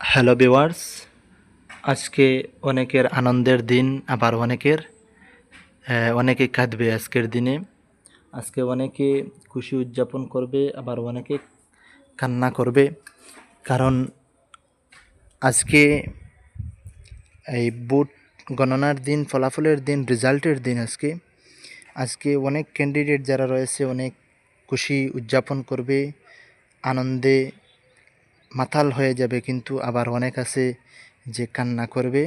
Hello viewers আজকে অনেকের আনন্দের দিন, আবার অনেকের অনেকে কাঁদবে আজকের দিনে। আজকে অনেকে খুশি উদযাপন করবে, আবার অনেকে কান্না করবে। কারণ আজকে এই বুট গণনার দিন, ফলাফলের দিন, রেজাল্টের দিন আজকে। আজকে অনেক ক্যান্ডিডেট যারা রয়েছে, অনেক খুশি উদযাপন করবে, আনন্দে মাতাল হয়ে যাবে, কিন্তু আবার অনেক আছে যে কান্না করবে।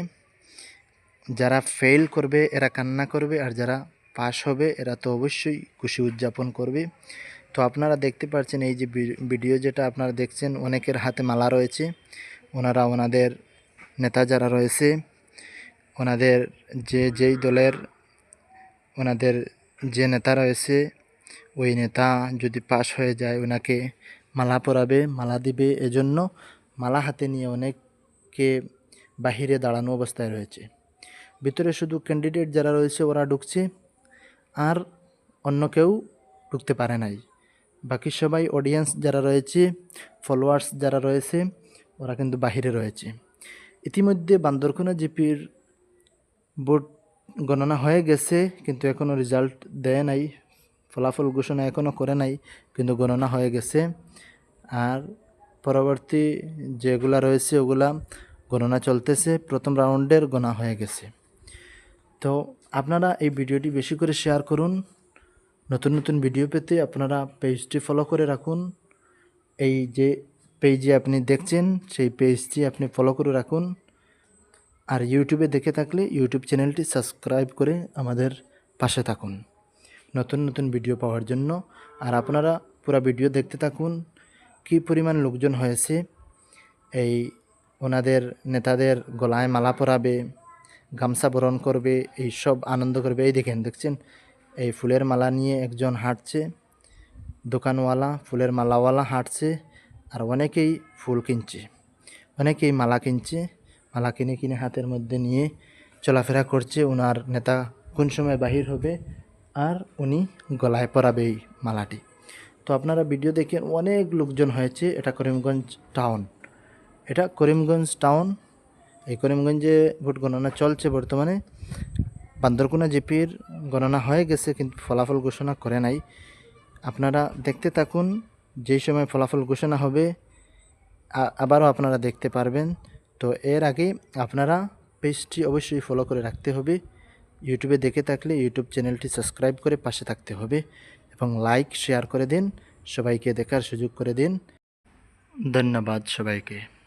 যারা ফেল করবে, এরা কান্না করবে, আর যারা পাস হবে, এরা তো অবশ্যই খুশি উদযাপন করবে। তো আপনারা দেখতে পাচ্ছেন এই যে ভিডিও যেটা আপনারা দেখছেন, অনেকের হাতে মালা রয়েছে। ওনারা ওনাদের নেতা যারা রয়েছে, ওনাদের যে যেই দলের, ওনাদের যে নেতা রয়েছে, ওই নেতা যদি পাশ হয়ে যায়, ওনাকে মালা পরাবে, মালা দিবে এজন্য মালা হাতে নিয়ে অনেককে বাহিরে দাঁড়ানো অবস্থায় রয়েছে। ভিতরে শুধু ক্যান্ডিডেট যারা রয়েছে ওরা ঢুকছে, আর অন্য কেউ ঢুকতে পারে নাই। বাকি সবাই অডিয়েন্স যারা রয়েছে ফলোয়ার্স যারা রয়েছে, ওরা কিন্তু বাহিরে রয়েছে। ইতিমধ্যে বান্দরকোনা জিপির ভোট গণনা হয়ে গেছে, কিন্তু এখনও রেজাল্ট দেয় নাই। ফলাফল ঘোষণা এখনও করে নাই, কিন্তু গণনা হয়ে গেছে। আর পরবর্তী যেগুলা রয়েছে, ওগুলা গণনা চলতেছে। প্রথম রাউন্ডের গণনা হয়ে গেছে। তো আপনারা এই ভিডিওটি বেশি করে শেয়ার করুন। নতুন নতুন ভিডিও পেতে আপনারা পেজটি ফলো করে রাখুন। এই যে পেজে আপনি দেখছেন, সেই পেজটি আপনি ফলো করে রাখুন। আর ইউটিউবে দেখে থাকলে ইউটিউব চ্যানেলটি সাবস্ক্রাইব করে আমাদের পাশে থাকুন। নতুন নতুন ভিডিও পাওয়ার জন্য। আর আপনারা পুরো ভিডিও দেখতে থাকুন, কী পরিমাণ লোকজন হয়েছে। এই ওনাদের, নেতাদের গলায় মালা পরাবে, গামছা বরণ করবে, এই সব আনন্দ করবে। এই দেখেন, দেখছেন? এই ফুলের মালা নিয়ে একজন হাঁটছে। দোকানওয়ালা, ফুলের মালাওয়ালা হাঁটছে, আর অনেকেই ফুল কিনছে। অনেকেই মালা কিনছে। মালা কিনে কিনে হাতের মধ্যে নিয়ে চলাফেরা করছে। ওনার নেতা কোন সময় বাহির হবে আর উনি গলায় পরাবে এই মালাটি। তো আপনারা ভিডিও দেখে অনেক লোকজন হয়েছে, এটা করিমগঞ্জ টাউন। এটা করিমগঞ্জ টাউন। এই করিমগঞ্জে ভোট গণনা চলছে বর্তমানে। বান্দরকোনা জিপির গণনা হয়ে গেছে, কিন্তু ফলাফল ঘোষণা করে নাই। আপনারা দেখতে থাকুন যেই সময় ফলাফল ঘোষণা হবে আবারও আপনারা দেখতে পারবেন। তো এর আগে আপনারা পেজটি অবশ্যই ফলো করে রাখতে হবে। ইউটিউবে দেখে থাকলে ইউটিউব চ্যানেলটি সাবস্ক্রাইব করে পাশে থাকতে হবে এবং লাইক শেয়ার করে দিন। সবাইকে দেখার সুযোগ করে দিন। ধন্যবাদ সবাইকে।